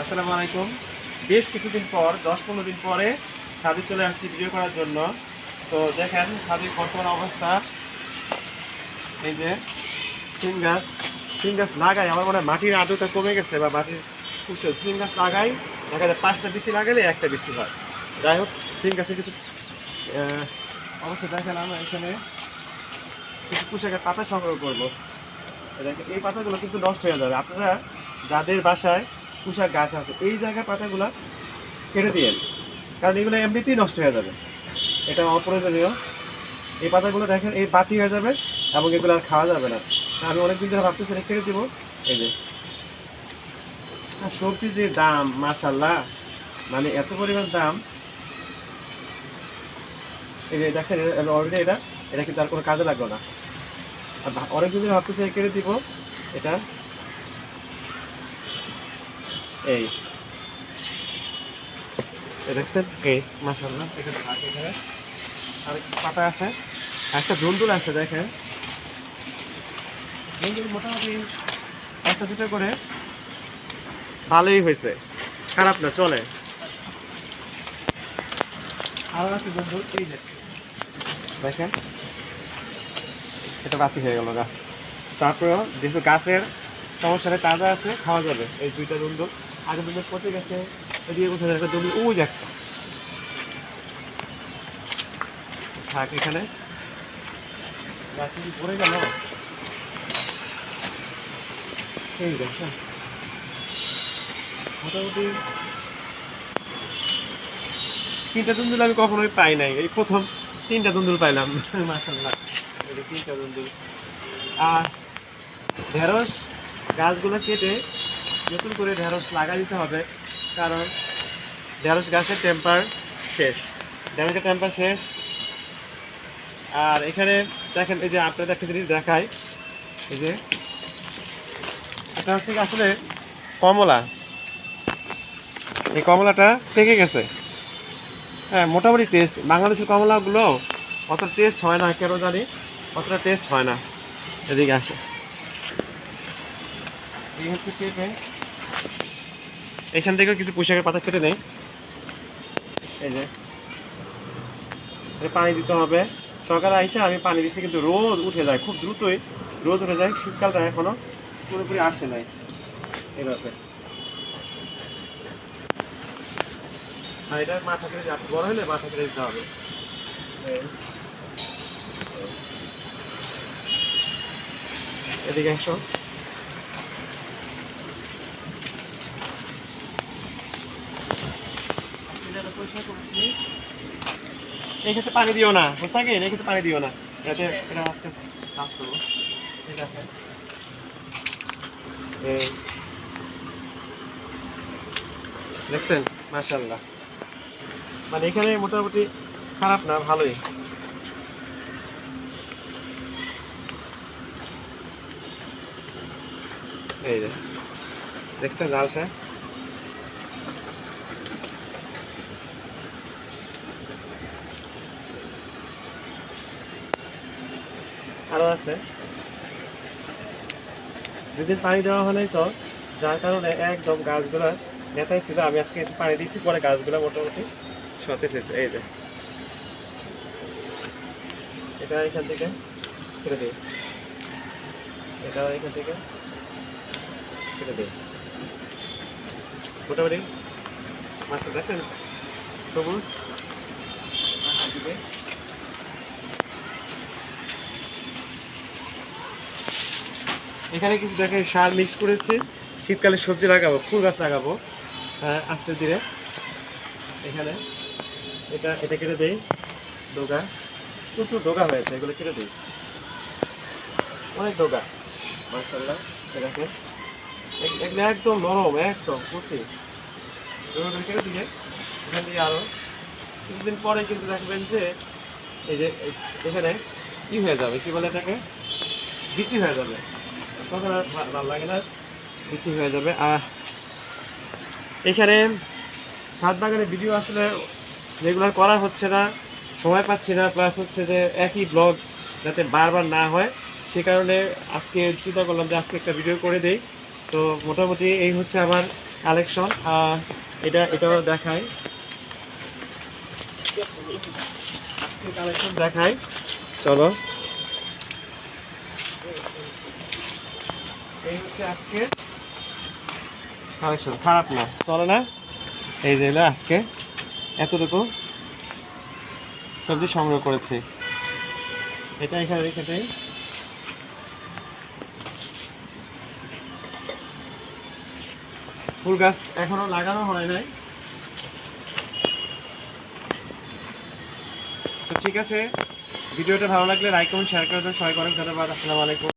আসসালামু আলাইকুম। বেশ কিছুদিন পর, দশ পনেরো দিন পরে ছাদে চলে আসছি ভিডিও করার জন্য। তো দেখেন ছাদের বর্তমান অবস্থা। এই যে সিম গাছ সিম গাছ লাগাই, আমার মনে হয় মাটির আর্দ্রতা কমে গেছে বা মাটির পুষ্ট সিম গাছ লাগাই, দেখা যায় পাঁচটা বেশি লাগালে একটা বেশি হয়। যাই হোক সিম গাছের কিছু অবস্থা দেখেন আমরা এখানে কিছু পোশাকের পাতা সংগ্রহ করব। এই পাতাগুলো কিন্তু নষ্ট হয়ে যাবে। আপনারা যাদের বাসায় পুষাক গাছ আছে। এই জায়গার পাতাগুলো কেটে দিয়েন কারণ এগুলো এমনিতেই নষ্ট হয়ে যাবে। এটা অপ্রয়োজনীয়। এই পাতাগুলো দেখেন, এই বাতি হয়ে যাবে এবং এগুলো আর খাওয়া যাবে না। আমি অনেকদিন ধরে ভাবতেছি কেটে দিব। এই যে। আর সবজির যে দাম মাশাল্লাহ মানে এত পরিমাণ দাম। এই যে দেখেন অলরেডি এটা এটা কিন্তু আর কোনো কাজে লাগল না। আর অনেকদিন ধরে ভাবতেছি কেটে দিব। এটা এই। দেখছেন? এই, মাশাআল্লাহ, এখানে থাক এখানে। আর পাতা আছে একটা দুন্দুল আছে, দেখেন। দুন্দুল মোটামুটি একটা দুটো করে ভালোই হয়েছে। খারাপ না, চলে। আরও আছে দুন্দুল এই দেখেন? এটা বাতি হয়ে গেল, গা। তারপরেও যেহেতু গাছের সমস্যাটা তাজা আছে, খাওয়া যাবে। এই দুইটা দুন্দুল আগে দুন্দুল পচে গেছে, এদিকে কোথায় একটা ওই যে একটা থাক, এখানে। গাছ পড়ে গেল। এই দেখছেন মোটামুটি তিনটা দুন্দুল আমি কখনোই পাই নাই। এই প্রথম তিনটা দুন্দুল পাইলাম। মাসাল্লাহ তিনটা দুন্দুল আর ঢেঁড়স গাছগুলো কেটে নতুন করে ঢেঁড়স লাগা দিতে হবে, কারণ ঢেঁড়স গাছের টেম্পার শেষ। ঢেঁড়সের টেম্পার শেষ। আর এখানে দেখেন, এই যে আপনাদের একটা জিনিস দেখায় এই যে, এটা হচ্ছে আসলে কমলা। এই কমলাটা পেকে গেছে। হ্যাঁ মোটামুটি টেস্ট বাংলাদেশের কমলাগুলো অত টেস্ট হয় না, কেন জানি? অতটা টেস্ট হয় না। এদিকে আসে। এই হচ্ছে পেঁপে। এখান থেকেও কিছু পোশাকের পাতা কেটে নেই। এই যে। পানি দিতে হবে। সকালে আইসে, আমি পানি দিচ্ছি কিন্তু রোদ উঠে যায় খুব দ্রুতই। রোদ উঠে যায়, শীতকালটা এখনও পুরোপুরি আসে নাই এভাবে। এটা মাথা কেটে বড় হলে মাথা কেটে দিতে হবে। এদিকে আসো এই ক্ষেত্রে পানি দিও না, বুঝতে থাকি এই ক্ষেত্রে পানি দিও না। এটাতে এটা আজকে চাষ করব। ঠিক আছে দেখছেন? মাশাল্লাহ মানে এখানে মোটামুটি খারাপ না, ভালোই। এই দেখছেন লাল শাক? আরও আছে। দুদিন পানি দেওয়া হলেই তো, যার কারণে একদম গাছগুলো নেতাই ছিল। আমি আজকে এসে পানি দিয়েছি, পরে গাছগুলো মোটামুটি সতেজ হয়েছে। এই যে। এটা এখান থেকে ছেড়ে দিই। এটাও এখান থেকে ছেড়ে দিই। মোটামুটি মাছটা দেখছেন? সবুজ? এখানে কিছু দেখে সার মিক্স করেছে। শীতকালে সবজি লাগাবো, ফুল গাছ লাগাবো হ্যাঁ আস্তে ধীরে। এখানে এটা এটা কেটে দেই, ডোগা। প্রচুর ডোগা হয়েছে, এগুলো কেটে দিই। অনেক ডোগা। মার্শাল্লাহ দেখেন একদম নরম, একদম কুচি। ডোগাগুলো কেটে দিয়ে এখান থেকে আরও কিছুদিন পরে কিন্তু দেখবেন যে এই যে, এখানে কি হয়ে যাবে, কি বলে এটাকে? বিচি হয়ে যাবে। আর ভালো লাগে না বিচি হয়ে যাবে। আর এখানে ছাদ বাগানের ভিডিও আসলে রেগুলার করা হচ্ছে না, সময় পাচ্ছি না প্লাস হচ্ছে যে একই ব্লগ যাতে বারবার না হয়। সে কারণে আজকে চিন্তা করলাম যে আজকে একটা ভিডিও করে দেই। তো মোটামুটি এই হচ্ছে আমার কালেকশন এটা, এটাও দেখায় কালেকশন দেখাই। চলো। এই হচ্ছে আজকে খারাপ না। চলো না? এই যে আজকে। এতটুকু সবজি সংগ্রহ করেছি। এটা এখানে রেখে ফুল গাছ এখনও লাগানো হয় নাই। তো ঠিক আছে। ভিডিওটা ভালো লাগলে লাইক কমেন্ট শেয়ার করে দেন সবাইকে অনেক ধন্যবাদ। আসসালামু আলাইকুম।